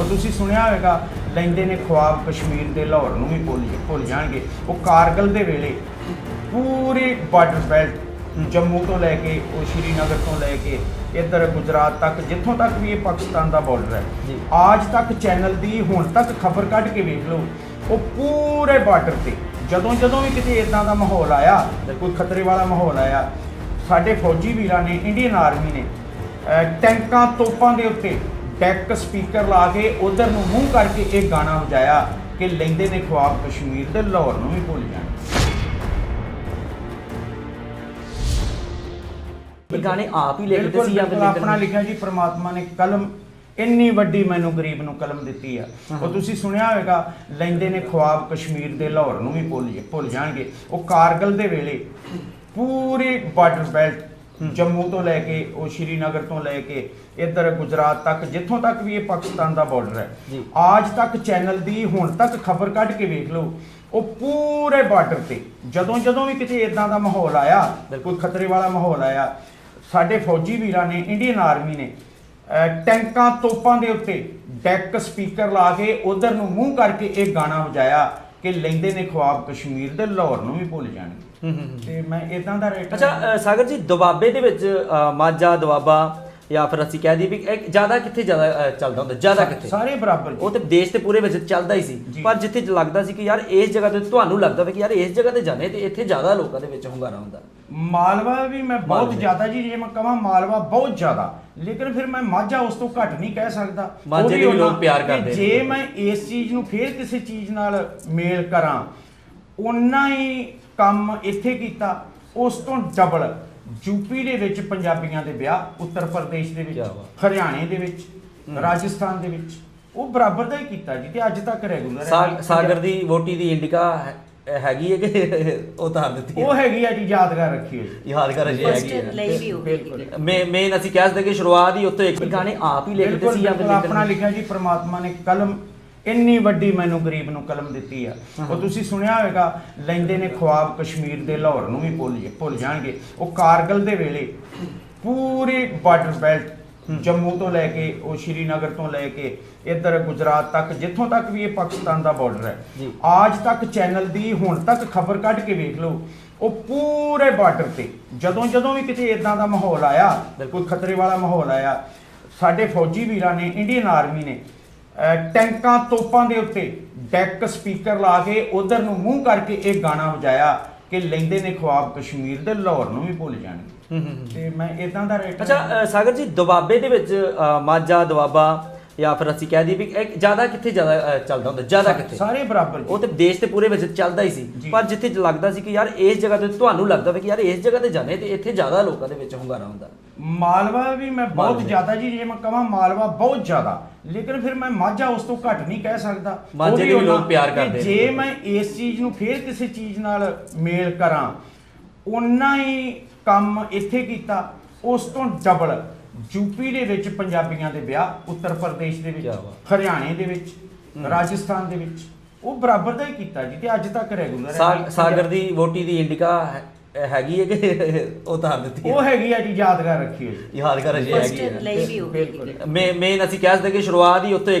ਉਹ ਤੁਸੀਂ ਸੁਣਿਆ ਹੋਵੇਗਾ ਲੈਂਦੇ ਨੇ ਖੁਆਬ ਕਸ਼ਮੀਰ ਦੇ ਲਾਹੌਰ ਨੂੰ ਵੀ ਭੁੱਲ ਭੁੱਲ ਜਾਣਗੇ ਉਹ ਕਾਰਗਲ ਦੇ ਵੇਲੇ ਪੂਰੇ ਬਾਰਡਰ ਬੈਲਟ ਜੰਮੂ ਤੋਂ ਲੈ ਕੇ ਉਹ ਸ਼੍ਰੀਨਗਰ ਤੋਂ ਲੈ ਕੇ ਇੱਧਰ ਗੁਜਰਾਤ ਤੱਕ ਜਿੱਥੋਂ ਤੱਕ ਵੀ ਇਹ ਪਾਕਿਸਤਾਨ ਦਾ ਬਾਰਡਰ ਹੈ। ਆਜ ਤੱਕ ਚੈਨਲ ਦੀ ਹੁਣ ਤੱਕ ਖਬਰ ਕੱਢ ਕੇ ਵੇਖ ਲਓ ਉਹ ਪੂਰੇ ਬਾਰਡਰ ਤੇ ਜਦੋਂ ਜਦੋਂ ਵੀ ਕਿਤੇ ਇਦਾਂ ਦਾ ਮਾਹੌਲ ਆਇਆ ਕੋਈ ਖਤਰੇ ਵਾਲਾ ਮਾਹੌਲ ਆਇਆ ਸਾਡੇ ਫੌਜੀ ਵੀਰਾਂ ਨੇ ਇੰਡੀਅਨ ਆਰਮੀ ਨੇ ਟੈਂਕਾਂ ਤੋਪਾਂ ਦੇ ਉੱਤੇ ਡੈਕ ਸਪੀਕਰ ਲਾ ਕੇ ਉਧਰ ਨੂੰ ਮੂੰਹ ਕਰਕੇ ਇਹ ਗਾਣਾ ਵਜਾਇਆ ਕਿ ਲੈਂਦੇ ਨੇ ਖੁਆਬ ਕਸ਼ਮੀਰ ਦੇ ਲਾਹੌਰ ਨੂੰ ਵੀ ਭੁੱਲ ਜਾਣ। ਇਹ ਗਾਣੇ ਆਪ ਹੀ ਲਿਖਦੇ ਸੀ ਜਾਂ ਬਿਲਕੁਲ ਆਪਣਾ ਲਿਖਿਆ ਜੀ ਪ੍ਰਮਾਤਮਾ ਨੇ ਕਲਮ ਇੰਨੀ ਵੱਡੀ ਮੈਨੂੰ ਗਰੀਬ ਨੂੰ ਕਲਮ ਦਿੱਤੀ ਆ। ਉਹ ਤੁਸੀਂ ਸੁਣਿਆ ਹੋਵੇਗਾ ਲੈਂਦੇ ਨੇ ਖੁਆਬ ਕਸ਼ਮੀਰ ਦੇ ਲਾਹੌਰ ਨੂੰ ਵੀ ਭੁੱਲ ਭੁੱਲ ਜਾਣਗੇ। ਉਹ ਕਾਰਗਲ ਦੇ ਵੇਲੇ ਪੂਰੇ ਬਾਰਡਰ ਬੈਲਟ ਜੰਮੂ ਤੋਂ ਲੈ ਕੇ ਉਹ ਸ਼੍ਰੀਨਗਰ ਤੋਂ ਲੈ ਕੇ ਇੱਧਰ ਗੁਜਰਾਤ ਤੱਕ ਜਿੱਥੋਂ ਤੱਕ ਵੀ ਇਹ ਪਾਕਿਸਤਾਨ ਦਾ ਬਾਰਡਰ ਹੈ। ਆਜ ਤੱਕ ਚੈਨਲ ਦੀ ਹੁਣ ਤੱਕ ਖਬਰ ਕੱਢ ਕੇ ਵੇਖ ਲਓ ਉਹ ਪੂਰੇ ਬਾਰਡਰ ਤੇ ਜਦੋਂ ਜਦੋਂ ਵੀ ਕਿਤੇ ਇਦਾਂ ਦਾ ਮਾਹੌਲ ਆਇਆ ਕੋਈ ਖਤਰੇ ਵਾਲਾ ਮਾਹੌਲ ਆਇਆ ਸਾਡੇ ਫੌਜੀ ਵੀਰਾਂ ਨੇ ਇੰਡੀਅਨ ਆਰਮੀ ਨੇ ਟੈਂਕਾਂ ਤੋਪਾਂ ਦੇ ਉੱਤੇ ਡੈਕ ਸਪੀਕਰ ਲਾ ਕੇ ਉਧਰ ਨੂੰ ਮੂੰਹ ਕਰਕੇ ਇਹ ਗਾਣਾ ਵਜਾਇਆ ਕਿ ਲੈਂਦੇ ਨੇ ਖੁਆਬ ਕਸ਼ਮੀਰ ਦੇ ਲਾਹੌਰ ਨੂੰ ਵੀ ਭੁੱਲ ਜਾਣਗੇ। ਤੇ ਮੈਂ ਇਦਾਂ ਦਾ ਰੇਟ ਅੱਛਾ ਸਾਗਰ ਜੀ ਦੁਆਬੇ ਦੇ ਵਿੱਚ ਮਾਝਾ ਦੁਆਬਾ ਜਾਂ ਫਿਰ ਅਸੀਂ ਕਹਿ ਦਈਏ ਵੀ ਇਹ ਜ਼ਿਆਦਾ ਕਿੱਥੇ ਜ਼ਿਆਦਾ ਚੱਲਦਾ ਹੁੰਦਾ? ਜ਼ਿਆਦਾ ਕਿੱਥੇ? ਸਾਰੇ ਬਰਾਬਰ ਉਹ ਤੇ ਦੇਸ਼ ਤੇ ਪੂਰੇ ਵਿੱਚ ਚੱਲਦਾ ਹੀ ਸੀ। ਪਰ ਜਿੱਥੇ ਲੱਗਦਾ ਸੀ ਕਿ ਯਾਰ ਇਸ ਜਗ੍ਹਾ ਤੇ ਤੁਹਾਨੂੰ ਲੱਗਦਾ ਵੀ ਕਿ ਯਾਰ ਇਸ ਜਗ੍ਹਾ ਤੇ ਜਾਣੇ ਤੇ ਇੱਥੇ ਜ਼ਿਆਦਾ ਲੋਕਾਂ ਦੇ ਵਿੱਚ ਹੁੰਗਾਰਾ ਹੁੰਦਾ। ਮਾਲਵਾ ਵੀ ਮੈਂ ਬਹੁਤ। ਜ਼ਿਆਦਾ ਜੀ ਜੇ ਮੈਂ ਕਹਾਂ ਮਾਲਵਾ ਬਹੁਤ ਜ਼ਿਆਦਾ। ਲੇਕਿਨ ਫਿਰ ਮੈਂ ਮਾਝਾ ਉਸ ਤੋਂ ਘੱਟ ਨਹੀਂ ਕਹਿ ਸਕਦਾ। ਮਾਝੇ ਦੇ ਲੋਕ ਪਿਆਰ ਕਰਦੇ। ਜੇ ਮੈਂ ਇਸ ਚੀਜ਼ ਨੂੰ ਫੇਰ ਕਿਸੇ ਚੀਜ਼ ਨਾਲ ਮੇਲ ਕਰਾਂ ਉਨਾ ਹੀ ਕੰਮ ਇੱਥੇ ਕੀਤਾ ਉਸ ਤੋਂ ਡਬਲ ਯੂਪੀ ਦੇ ਵਿੱਚ ਪੰਜਾਬੀਆਂ ਦੇ ਵਿਆਹ ਉੱਤਰ ਪ੍ਰਦੇਸ਼ ਦੇ ਵਿੱਚ ਕਿਆ ਬਾਤ। ਹਰਿਆਣੇ ਦੇ ਵਿੱਚ ਰਾਜਸਥਾਨ ਦੇ ਵਿੱਚ ਉਹ ਬਰਾਬਰ ਦਾ ਹੀ ਕੀਤਾ ਜੀ ਤੇ ਅੱਜ ਤੱਕ ਰੈਗੂਲਰ ਸਾ- ਸਾਗਰ ਦੀ ਵੋਟੀ ਦੀ ਇੰਡਿਕਾ ਹੈ- ਹੈਗੀ ਹੈ ਕਿ ਉਤਾਰ ਦਿੱਤੀ ਉਹ ਹੈ ਹੈਗੀ ਆ ਜੀ ਯਾਦਗਾਰ ਰੱਖੀ ਹੋਈ ਯਾਦਗਾਰ ਅਜੇ ਹੈਗੀ ਫਸਟ ਹੈ ਲਈ ਵੀ ਬਿਲਕੁਲ। ਮੈਂ ਮੇਨ ਅਸੀਂ ਕਹਿ ਸਕਦੇ ਕਿ ਸ਼ੁਰੂਆਤ ਹੀ ਉੱਤੇ ਇੱਕ ਗਾਣੇ ਆਪ ਹੀ ਲਿਖਦੇ ਬਿਲਕੁਲ ਸੀ ਜਾਂ ਫਿਰ ਬਿਲਕੁਲ ਆਪਣਾ ਲਿਖਿਆ ਜੀ ਪ੍ਰਮਾਤਮਾ ਨੇ ਕਲਮ ਇੰਨੀ ਵੱਡੀ ਮੈਨੂੰ ਗਰੀਬ ਨੂੰ ਕਲਮ ਦਿੱਤੀ ਆ। ਉਹ ਤੁਸੀਂ ਸੁਣਿਆ ਹੋਵੇਗਾ ਲੈਂਦੇ ਨੇ ਖੁਆਬ ਕਸ਼ਮੀਰ ਦੇ ਲਾਹੌਰ ਨੂੰ ਵੀ ਭੁੱਲ ਭੁੱਲ ਜਾਣਗੇ। ਉਹ ਕਾਰਗਲ ਦੇ ਵੇਲੇ ਪੂਰੇ ਬਾਰਡਰ ਬੈਲਟ ਜੰਮੂ ਤੋਂ ਲੈ ਕੇ ਉਹ ਸ਼੍ਰੀਨਗਰ ਤੋਂ ਲੈ ਕੇ ਇੱਧਰ ਗੁਜਰਾਤ ਤੱਕ ਜਿੱਥੋਂ ਤੱਕ ਵੀ ਇਹ ਪਾਕਿਸਤਾਨ ਦਾ ਬਾਰਡਰ ਹੈ। ਆਜ ਤੱਕ ਚੈਨਲ ਦੀ ਹੁਣ ਤੱਕ ਖਬਰ ਕੱਢ ਕੇ ਵੇਖ ਲਓ ਉਹ ਪੂਰੇ ਬਾਰਡਰ ਤੇ ਜਦੋਂ ਜਦੋਂ ਵੀ ਕਿਤੇ ਇਦਾਂ ਦਾ ਮਾਹੌਲ ਆਇਆ ਕੋਈ ਖਤਰੇ ਵਾਲਾ ਮਾਹੌਲ ਆਇਆ ਸਾਡੇ ਫੌਜੀ ਵੀਰਾਂ ਨੇ ਇੰਡੀਅਨ ਆਰਮੀ ਨੇ ਟੈਂਕਾਂ ਤੋਪਾਂ ਦੇ ਉੱਤੇ ਡੈਕ ਸਪੀਕਰ ਲਾ ਕੇ ਉਧਰ ਨੂੰ ਮੂੰਹ ਕਰਕੇ ਇਹ ਗਾਣਾ ਵਜਾਇਆ ਕਿ ਲੈਂਦੇ ਨੇ ਖੁਆਬ ਕਸ਼ਮੀਰ ਦੇ ਲਾਹੌਰ ਨੂੰ ਵੀ ਭੁੱਲ ਜਾਣਗੇ। ਤੇ ਮੈਂ ਇਦਾਂ ਦਾ ਰੇਟ ਅੱਛਾ ਸਾਗਰ ਜੀ ਦੁਆਬੇ ਦੇ ਵਿੱਚ ਮਾਝਾ ਦੁਆਬਾ ਜਾਂ ਫਿਰ ਅਸੀਂ ਕਹਿ ਦਈਏ ਵੀ ਇਹ ਜ਼ਿਆਦਾ ਕਿੱਥੇ ਜ਼ਿਆਦਾ ਅ, ਚੱਲਦਾ ਹੁੰਦਾ? ਜ਼ਿਆਦਾ ਕਿੱਥੇ? ਸਾਰੇ ਬਰਾਬਰ ਉਹ ਤੇ ਦੇਸ਼ ਤੇ ਪੂਰੇ ਵਿੱਚ ਚੱਲਦਾ ਹੀ ਸੀ। ਜੀ। ਪਰ ਜਿੱਥੇ ਲੱਗਦਾ ਸੀ ਕਿ ਯਾਰ ਇਸ ਜਗ੍ਹਾ ਤੇ ਤੁਹਾਨੂੰ ਲੱਗਦਾ ਵੀ ਕਿ ਯਾਰ ਇਸ ਜਗ੍ਹਾ ਤੇ ਜਾਣੇ ਤੇ ਇੱਥੇ ਜ਼ਿਆਦਾ ਲੋਕਾਂ ਦੇ ਵਿੱਚ ਹੁੰਗਾਰਾ ਹੁੰਦਾ। ਮਾਲਵਾ ਵੀ ਮੈਂ ਬਹੁਤ ਮਾਲਵੇ। ਜ਼ਿਆਦਾ ਜੀ ਜੇ ਮੈਂ ਕਹਾਂ ਮਾਲਵਾ ਬਹੁਤ ਜ਼ਿਆਦਾ। ਲੇਕਿਨ ਫਿਰ ਮੈਂ ਮਾਝਾ ਉਸ ਤੋਂ ਘੱਟ ਨਹੀਂ ਕਹਿ ਸਕਦਾ। ਮਾਝੇ ਉਹ ਦੇ ਵੀ ਉਹਨਾਂ- ਲੋਕ ਪਿਆਰ ਕਿ ਕਰਦੇ ਨੇ। ਜੇ ਮੈਂ ਇਸ ਚੀਜ਼ ਨੂੰ ਫੇਰ ਕਿਸੇ ਚੀਜ਼ ਨਾਲ ਮੇਲ ਕਰਾਂ ਉਨਾ ਹੀ ਕੰਮ ਇੱਥੇ ਕੀਤਾ ਉਸ ਤੋਂ ਡਬਲ ਯੂਪੀ ਦੇ ਵਿੱਚ ਪੰਜਾਬੀਆਂ ਦੇ ਵਿਆਹ ਉੱਤਰ ਪ੍ਰਦੇਸ਼ ਦੇ ਵਿੱਚ ਕਿਆ ਬਾਤ। ਹਰਿਆਣੇ ਦੇ ਵਿੱਚ ਰਾਜਸਥਾਨ ਦੇ ਵਿੱਚ ਉਹ ਬਰਾਬਰ ਦਾ ਹੀ ਕੀਤਾ ਜੀ ਤੇ ਅੱਜ ਤੱਕ ਰੈਗੂਲਰ ਸਾ- ਸਾਗਰ ਦੀ ਵੋਟੀ ਦੀ ਇੰਡਿਕਾ ਹੈ- ਹੈਗੀ ਹੈ ਕਿ ਉਤਾਰ ਦਿੱਤੀ ਹੈ? ਉਹ ਹੈਗੀ ਆ ਜੀ ਯਾਦਗਾਰ ਰੱਖੀ ਹੋਈ ਯਾਦਗਾਰ ਅਜੇ ਫਸਟ ਹੈਗੀ ਹੈ। ਲਈ ਵੀ ਹੋ ਗਈ ਬਿਲਕੁਲ। ਮੈਂ ਮੇਨ ਅਸੀਂ ਕਹਿ ਸਕਦੇ ਕਿ ਸ਼ੁਰੂਆਤ ਹੀ ਉੱਤੇ